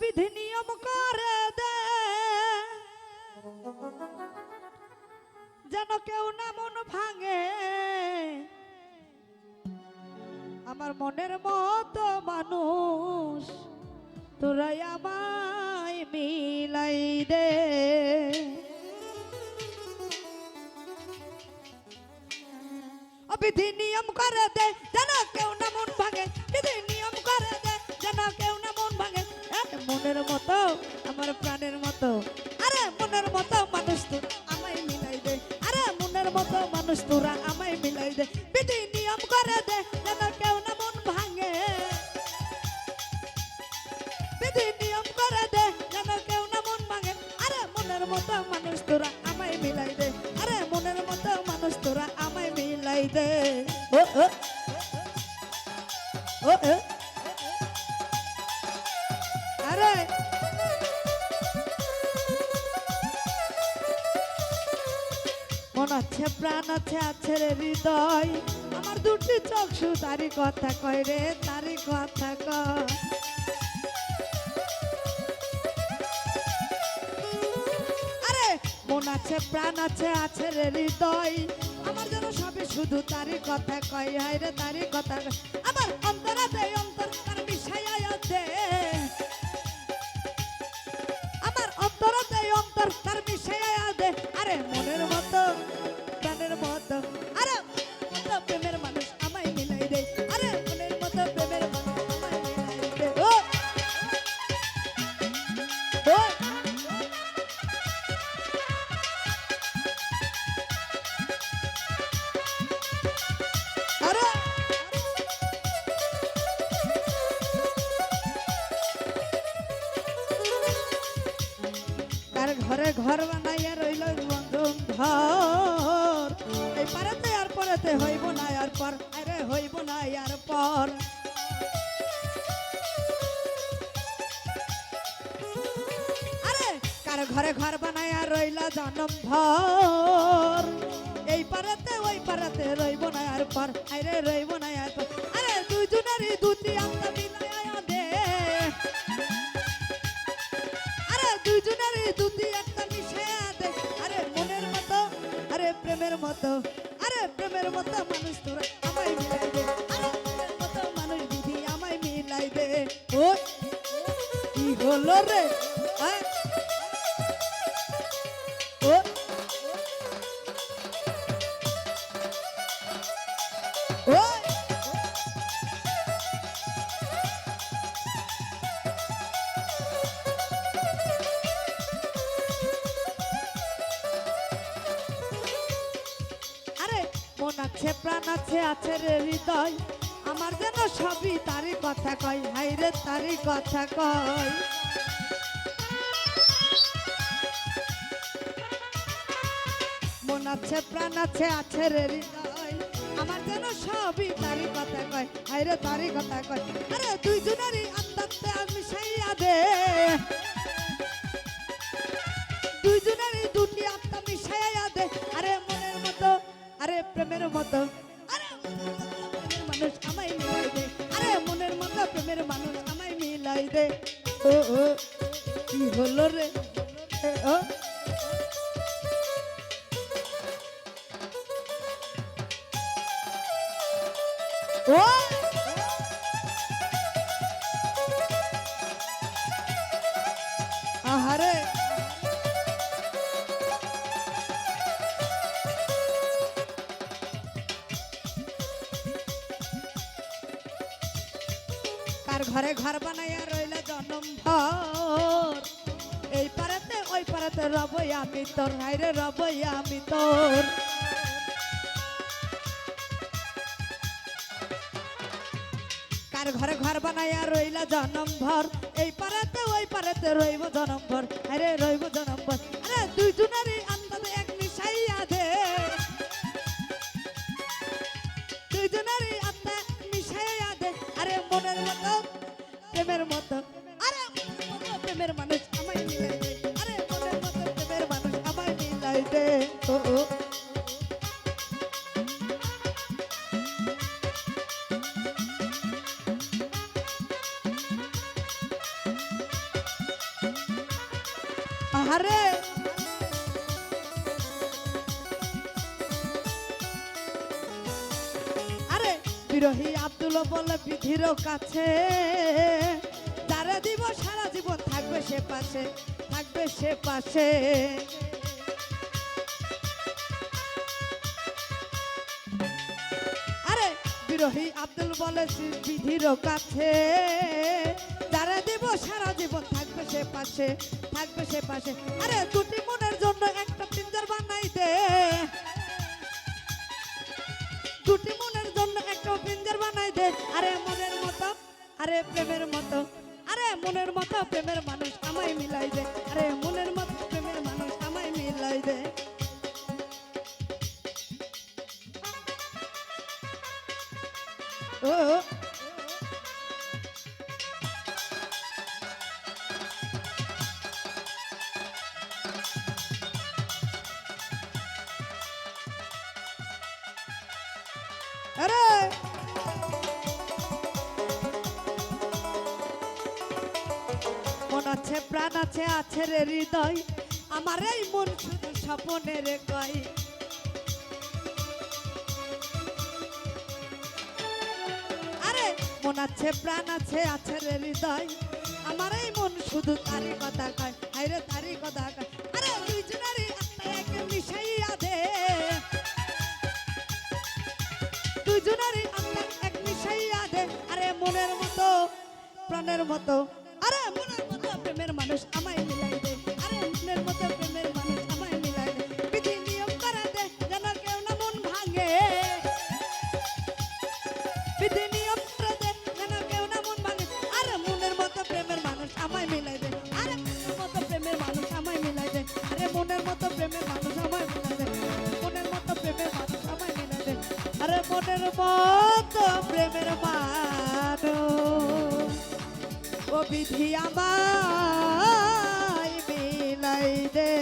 বিধি নিয়ম করে দে। যেন কেউ না মন ভাঙে। আমার মনের মতো মানুষ, তোরাই আমায় মিলাই দে। আমার প্রাণের মতো আরে মনের মতো মানুষ তো আমায় মিলাই দে আরে মনের মতো মানুষ তোরা আমায় মিলাই দে বিধি নিয়ম করে দে যেন কেউ না মন ভাঙে বিধি নিয়ম করে দে যেন কেউ না মন ভাঙে আরে মনের মতো মানুষ তোরা আমায় মিলাই দে আরে মনের মতো মানুষ তোরা আমায় মিলাই দে ও ও ও ও প্রাণ আছে আছে রে হৃদয়। আমার দুটি চক্ষু তারি কথা কয় রে, তারি কথা আরে, মন আছে, প্রাণ আছে আছে রে হৃদয়। আমার যেন সবে শুধু তারই কথা কয়, হায় রে তারই কথা। আমার অন্তর আছে, অন্তর তার মিশাইয়া দে আমার অন্তর আছে, অন্তর তার ঘরে ঘর বানাইয়া রইল বন্ধন ঘর এই পারেতে আর পরেতে হইব না আর পর। আরে হইব না আর পর। আরে, কার ঘরে ঘর বানাইয়া রইল জনম ভর এই পারেতে ওই পারেতে রইব না আর পর। আরে রইব না আর পর। দুটি একটা মিশে দে, আরে মনের মতো, আরে প্রেমের মতো, আরে প্রেমের মতো মানুষ তোরা আমায় মিলাই দে, আরে মনের মতো মানুষ দিদি আমায় মিলাই দে। ও কি হলো রে? আয় আছে, প্রাণ আছে আছে রে হৃদয়। আমার যেন সবই তারই কথা কয় হাই রে তারই কথা কয়। মন আছে, প্রাণ আছে আছে রে হৃদয়। আমার যেন সবই তারই কথা কয় হাই রে তারই কথা কয়। আরে দুইজনেরই মতো প্রেমের মানুষ আমায় মিলাই দে ও ও কি হলো রে? ও। ও! কার ঘরে ঘর বানাইয়া রইল জনম ভর। এই পারাতে ওই পারাতে রবই আমি তোর হাইরে রবই আমি তোর। কার ঘরে ঘর বানাইয়া রইল জনম ভর? এই পারাতে ওই পারাতে রইব জনম ভর। আরে রইব জনম ভর। আরে দুইজনেরই আন্দাজে প্রেমের মতো। আরে প্রেমের মানুষ আমায় মিলাই দে আরে মনের মতো, প্রেমের মানুষ আমায় মিলাই দে ও ও। আহারে। আরে, বিরোহী আব্দুল বলে বিধির কাছে সে পাশে, থাকবে সে পাশে। আরে, বিরোহী আব্দুল বলে বিধির কাছে। যারা দিব সারা জীবন থাকবে সে পাশে, থাকবে সে পাশে। আরে, দুটি মনের জন্য একটা পিঞ্জার বানাই দে। দুটি মনের জন্য একটা পিঞ্জার বানাই দে। আরে, মনের মতো, আরে, প্রেমের মতো। আরে মনের মতো প্রেমের মানুষ আমায় মিলাই দে। আরে মনের মতো প্রেমের মানুষ আমায় মিলাই দে। ও আরে আছে, প্রাণ আছে আছে রে হৃদয়। আমার এই মন শুধু স্বপনের কয় আরে, মন আছে, প্রাণ আছে আছে রে হৃদয়। আমার এই মন শুধু তারই কথা কয়। হাইরে তারই কথা কয়। আরে দুইজনেরই এক মিশাইয়া দে। দুজনেরই আত্মা এক মিশাইয়া দে। আরে, মনের মতো, প্রাণের মতো। আরে মনের মতো প্রেমের মানুষ আমায় মিলাই দে আরে মনের মতো প্রেমের মানুষ আমায় মিলাই দে বিধি নিয়ম করে দে যেন কেউ না মন ভাঙে। বিধি নিয়ম করে দে যেন কেউ না মন ভাঙে। আরে মনের মতো প্রেমের মানুষ আমায় মিলাই দে আরে মনের মতো প্রেমের মানুষ আমায় মিলাই দে আরে মনের মতো প্রেমের মানুষ আমায় মিলাই দে মনের মতো প্রেমের মানুষ আমায় মিলাই দে আরে মনের মতো প্রেমের মানুষ। ও বিধি আমায় বিলাই দে।